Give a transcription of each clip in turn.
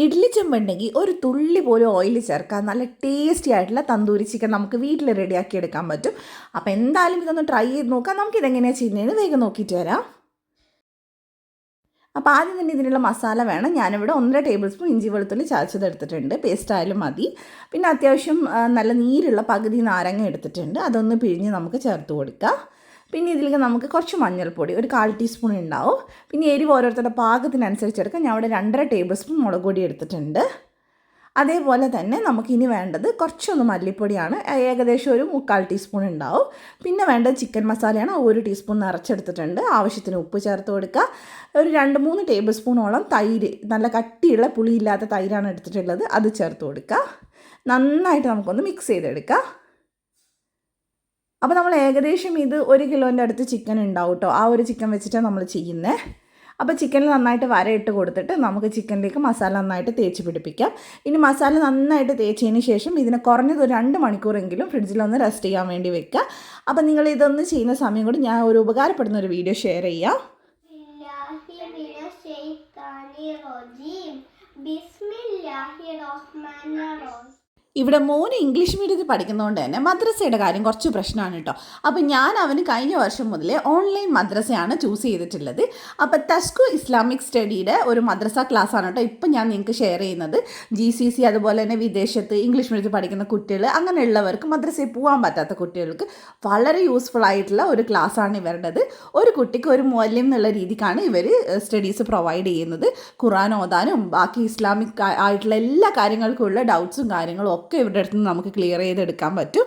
ഇഡ്ലി ചെമ്പുണ്ടെങ്കിൽ ഒരു തുള്ളി പോലും ഓയിൽ ചേർക്കാൻ നല്ല ടേസ്റ്റി ആയിട്ടുള്ള തന്തൂരി ചിക്കൻ നമുക്ക് വീട്ടിൽ റെഡിയാക്കി എടുക്കാൻ പറ്റും. അപ്പോൾ എന്തായാലും ഇതൊന്ന് ട്രൈ ചെയ്ത് നോക്കാം. നമുക്ക് ഇതെങ്ങനെയാണ് ചെയ്യുന്നതെന്ന് വേഗം നോക്കിയിട്ട് വരാം. അപ്പോൾ ആദ്യം തന്നെ ഇതിനുള്ള മസാല വേണം. ഞാനിവിടെ ഒന്നര ടേബിൾ സ്പൂൺ ഇഞ്ചി വെളുത്തുള്ളി ചാച്ചത് എടുത്തിട്ടുണ്ട്. പേസ്റ്റ് ആയാലും മതി. പിന്നെ അത്യാവശ്യം നല്ല നീരുള്ള പകുതി നാരങ്ങ എടുത്തിട്ടുണ്ട്. അതൊന്ന് പിഴിഞ്ഞ് നമുക്ക് ചേർത്ത് കൊടുക്കാം. പിന്നെ ഇതിലേക്ക് നമുക്ക് കുറച്ച് മഞ്ഞൾപ്പൊടി ഒരു കാൽ ടീസ്പൂൺ ഉണ്ടാവും. പിന്നെ എരിവ് ഓരോരുത്തരുടെ പാകത്തിനനുസരിച്ച് എടുക്കാം ഞാൻ ഇവിടെ രണ്ടര ടേബിൾ സ്പൂൺ മുളക് പൊടി എടുത്തിട്ടുണ്ട്. അതേപോലെ തന്നെ നമുക്കിനി വേണ്ടത് കുറച്ചൊന്ന് മല്ലിപ്പൊടിയാണ്. ഏകദേശം ഒരു മുക്കാൽ ടീസ്പൂൺ ഉണ്ടാവും. പിന്നെ വേണ്ടത് ചിക്കൻ മസാലയാണ്. ഒരു ടീസ്പൂൺ നിറച്ചെടുത്തിട്ടുണ്ട്. ആവശ്യത്തിന് ഉപ്പ് ചേർത്ത് കൊടുക്കുക. ഒരു രണ്ട് മൂന്ന് ടേബിൾ സ്പൂണോളം തൈര് നല്ല കട്ടിയുള്ള പുളിയില്ലാത്ത തൈരാണ് എടുത്തിട്ടുള്ളത്. അത് ചേർത്ത് കൊടുക്കുക. നന്നായിട്ട് നമുക്കൊന്ന് മിക്സ് ചെയ്തെടുക്കാം. അപ്പോൾ നമ്മൾ ഏകദേശം ഇത് ഒരു കിലോന്റെ അടുത്ത് ചിക്കൻ ഉണ്ടാവും കേട്ടോ ആ ഒരു ചിക്കൻ വെച്ചിട്ടാണ് നമ്മൾ ചെയ്യുന്നത് അപ്പോൾ ചിക്കനിൽ നന്നായിട്ട് വരയിട്ട് കൊടുത്തിട്ട് നമുക്ക് ചിക്കനിലേക്ക് മസാല നന്നായിട്ട് തേച്ച് പിടിപ്പിക്കാം. ഇനി മസാല നന്നായിട്ട് തേച്ചതിന് ശേഷം ഇതിനെ കുറഞ്ഞത് ഒരു രണ്ട് മണിക്കൂറെങ്കിലും ഫ്രിഡ്ജിലൊന്ന് റെസ്റ്റ് ചെയ്യാൻ വേണ്ടി വെക്കുക അപ്പോൾ നിങ്ങൾ ഇതൊന്ന് ചെയ്യുന്ന സമയം കൂടി ഞാൻ ഒരു ഉപകാരപ്പെടുന്ന ഒരു വീഡിയോ ഷെയർ ചെയ്യാം. ബിസ്മില്ലാഹി റഹ്മാൻ റഹീം. ഇവിടെ മോന് ഇംഗ്ലീഷ് മീഡിയത്തിൽ പഠിക്കുന്നതുകൊണ്ട് തന്നെ മദ്രസയുടെ കാര്യം കുറച്ച് പ്രശ്നമാണ് കേട്ടോ. അപ്പോൾ ഞാൻ അവന് കഴിഞ്ഞ വർഷം മുതലേ ഓൺലൈൻ മദ്രസയാണ് ചൂസ് ചെയ്തിട്ടുള്ളത്. അപ്പോൾ തസ്കു ഇസ്ലാമിക് സ്റ്റഡിയുടെ ഒരു മദ്രസ ക്ലാസ്സാണ് കേട്ടോ ഇപ്പം ഞാൻ നിങ്ങൾക്ക് ഷെയർ ചെയ്യുന്നത്. ജി സി സി അതുപോലെ തന്നെ വിദേശത്ത് ഇംഗ്ലീഷ് മീഡിയത്തിൽ പഠിക്കുന്ന കുട്ടികൾ അങ്ങനെയുള്ളവർക്ക് മദ്രസയിൽ പോകാൻ പറ്റാത്ത കുട്ടികൾക്ക് വളരെ യൂസ്ഫുൾ ആയിട്ടുള്ള ഒരു ക്ലാസ്സാണ് ഇവരുടേത്. ഒരു കുട്ടിക്ക് ഒരു മൂല്യം എന്നുള്ള രീതിക്കാണ് ഇവർ സ്റ്റഡീസ് പ്രൊവൈഡ് ചെയ്യുന്നത്. ഖുറാൻ ഓതാനും ബാക്കി ഇസ്ലാമിക് ആയിട്ടുള്ള എല്ലാ കാര്യങ്ങൾക്കുള്ള ഡൗട്ട്സും കാര്യങ്ങളും ഒക്കെ ഇവരുടെ അടുത്ത് നമുക്ക് ക്ലിയർ ചെയ്തെടുക്കാൻ പറ്റും.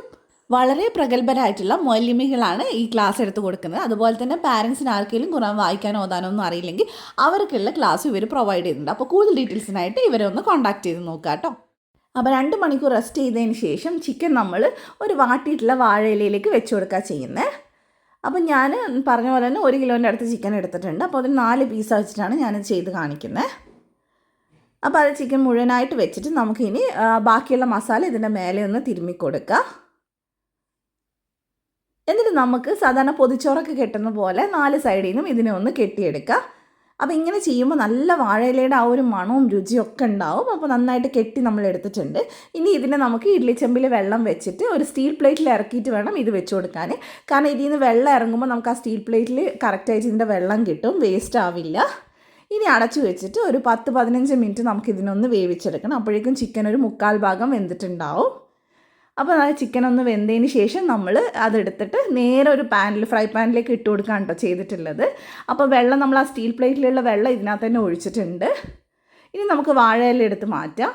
വളരെ പ്രഗത്ഭരായിട്ടുള്ള മൊല്യമികളാണ് ഈ ക്ലാസ് എടുത്ത് കൊടുക്കുന്നത്. അതുപോലെ തന്നെ പാരൻസിന് ആർക്കെങ്കിലും ഖുറാൻ വായിക്കാനോ ഓതാനോ ഒന്നും അറിയില്ലെങ്കിൽ അവർക്കുള്ള ക്ലാസ് ഇവർ പ്രൊവൈഡ് ചെയ്യുന്നുണ്ട്. അപ്പോൾ കൂടുതൽ ഡീറ്റെയിൽസിനായിട്ട് ഇവരെ ഒന്ന് കോൺടാക്ട് ചെയ്ത് നോക്കാം കേട്ടോ. അപ്പോൾ രണ്ട് മണിക്കൂർ റെസ്റ്റ് ചെയ്തതിന് ശേഷം ചിക്കൻ നമ്മൾ ഒരു വാട്ടിയിട്ടുള്ള വാഴയിലയിലേക്ക് വെച്ച് കൊടുക്കുക ചെയ്യുന്നത് അപ്പം ഞാൻ പറഞ്ഞ പോലെ തന്നെ ഒരു കിലോന്റെ അടുത്ത് ചിക്കൻ എടുത്തിട്ടുണ്ട്. അപ്പോൾ അതിൽ നാല് പീസ് വെച്ചിട്ടാണ് ഞാനത് ചെയ്ത് കാണിക്കുന്നത് അപ്പോൾ അത് ചിക്കൻ മുഴുവനായിട്ട് വെച്ചിട്ട് നമുക്കിനി ബാക്കിയുള്ള മസാല ഇതിന്റെ മേലെ ഒന്ന് തിരുമ്മി കൊടുക്കുക എന്നിട്ട് നമുക്ക് സാധാരണ പൊതിച്ചോറൊക്കെ കെട്ടുന്ന പോലെ നാല് സൈഡിൽ നിന്നും ഇതിനെ ഒന്ന് കെട്ടിയെടുക്കുക അപ്പോൾ ഇങ്ങനെ ചെയ്യുമ്പോൾ നല്ല വാഴയിലയുടെ ആ ഒരു മണവും രുചിയും ഒക്കെ ഉണ്ടാവും. അപ്പോൾ നന്നായിട്ട് കെട്ടി നമ്മൾ എടുത്തിട്ടുണ്ട്. ഇനി ഇതിനെ നമുക്ക് ഇഡ്ലിച്ചമ്പിൽ വെള്ളം വെച്ചിട്ട് ഒരു സ്റ്റീൽ പ്ലേറ്റിൽ ഇറക്കിയിട്ട് വേണം ഇത് വെച്ച് കൊടുക്കാൻ. കാരണം ഇതിൽ നിന്ന് വെള്ളം ഇറങ്ങുമ്പോൾ നമുക്ക് ആ സ്റ്റീൽ പ്ലേറ്റിൽ കറക്റ്റായിട്ട് ഇതിന്റെ വെള്ളം കിട്ടും വേസ്റ്റ് ആവില്ല. ഇനി അടച്ചു വെച്ചിട്ട് ഒരു പത്ത് പതിനഞ്ച് മിനിറ്റ് നമുക്ക് ഇതിനൊന്ന് വേവിച്ചെടുക്കണം. അപ്പോഴേക്കും ചിക്കൻ ഒരു മുക്കാൽ ഭാഗം വെന്തിട്ടുണ്ടാവും. അപ്പോൾ ആ ചിക്കൻ ഒന്ന് വെന്തതിന് ശേഷം നമ്മൾ അതെടുത്തിട്ട് നേരെ ഒരു പാനിൽ ഫ്രൈ പാനിലേക്ക് ഇട്ട് കൊടുക്കാൻ കേട്ടോ ചെയ്തിട്ടുള്ളത്. അപ്പോൾ വെള്ളം നമ്മൾ ആ സ്റ്റീൽ പ്ലേറ്റിലുള്ള വെള്ളം ഇതിനകത്ത് തന്നെ ഒഴിച്ചിട്ടുണ്ട്. ഇനി നമുക്ക് വാഴയില എടുത്ത് മാറ്റാം.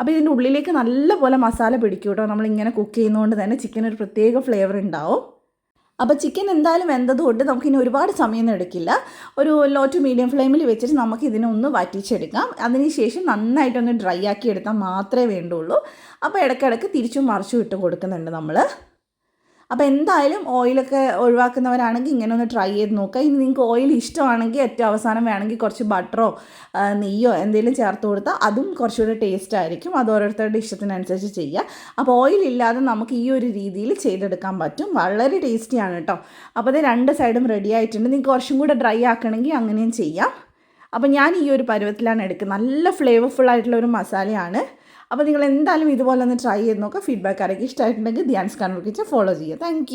അപ്പോൾ ഇതിന്റെ ഉള്ളിലേക്ക് നല്ലപോലെ മസാല പിടിക്കും കേട്ടോ നമ്മളിങ്ങനെ കുക്ക് ചെയ്യുന്നതുകൊണ്ട് തന്നെ ചിക്കൻ ഒരു പ്രത്യേക ഫ്ലേവർ ഉണ്ടാവും. അപ്പോൾ ചിക്കൻ എന്തായാലും വെന്തതുകൊണ്ട് നമുക്കിനി ഒരുപാട് സമയമൊന്നും എടുക്കില്ല. ഒരു ലോ ടു മീഡിയം ഫ്ലെയിമിൽ വെച്ചിട്ട് നമുക്ക് ഇതിനെ ഒന്ന് വറ്റിച്ചെടുക്കാം. അതിനുശേഷം നന്നായിട്ടൊന്ന് ഡ്രൈ ആക്കി എടുത്താൽ മാത്രമേ വേണ്ടുള്ളൂ. അപ്പോൾ ഇടയ്ക്കിടയ്ക്ക് തിരിച്ചും മറിച്ചും ഇട്ട് കൊടുക്കുന്നുണ്ട് നമ്മൾ അപ്പോൾ എന്തായാലും ഓയിലൊക്കെ ഒഴിവാക്കുന്നവരാണെങ്കിൽ ഇങ്ങനെ ഒന്ന് ട്രൈ ചെയ്ത് നോക്കുക ഇനി നിങ്ങൾക്ക് ഓയിൽ ഇഷ്ടമാണെങ്കിൽ ഏറ്റവും അവസാനം വേണമെങ്കിൽ കുറച്ച് ബട്ടറോ നെയ്യോ എന്തെങ്കിലും ചേർത്ത് കൊടുത്താൽ അതും കുറച്ചുകൂടി ടേസ്റ്റ് ആയിരിക്കും. അത് ഓരോരുത്തരുടെ ഇഷ്ടത്തിനനുസരിച്ച് ചെയ്യുക അപ്പോൾ ഓയിൽ ഇല്ലാതെ നമുക്ക് ഈ ഒരു രീതിയിൽ ചെയ്തെടുക്കാൻ പറ്റും. വളരെ ടേസ്റ്റിയാണ് കേട്ടോ അപ്പോൾ ഇത് രണ്ട് സൈഡും റെഡി ആയിട്ടുണ്ട്. നിങ്ങൾക്ക് കുറച്ചും കൂടെ ഡ്രൈ ആക്കണമെങ്കിൽ അങ്ങനെയും ചെയ്യാം. അപ്പോൾ ഞാൻ ഈ ഒരു പരുവത്തിലാണ് എടുക്കുന്നത്. നല്ല ഫ്ലേവർഫുൾ ആയിട്ടുള്ള ഒരു മസാലയാണ്. അപ്പോൾ നിങ്ങൾ എന്തായാലും ഇതുപോലെ ഒന്ന് ട്രൈ ചെയ്ത് നോക്കുക ഫീഡ്ബാക്ക് ആരൊക്കെ ഇഷ്ടമായിട്ടുണ്ടെങ്കിൽ ധ്യാൻസ് കണ്ണൂർ ഫോളോ ചെയ്യുക. താങ്ക്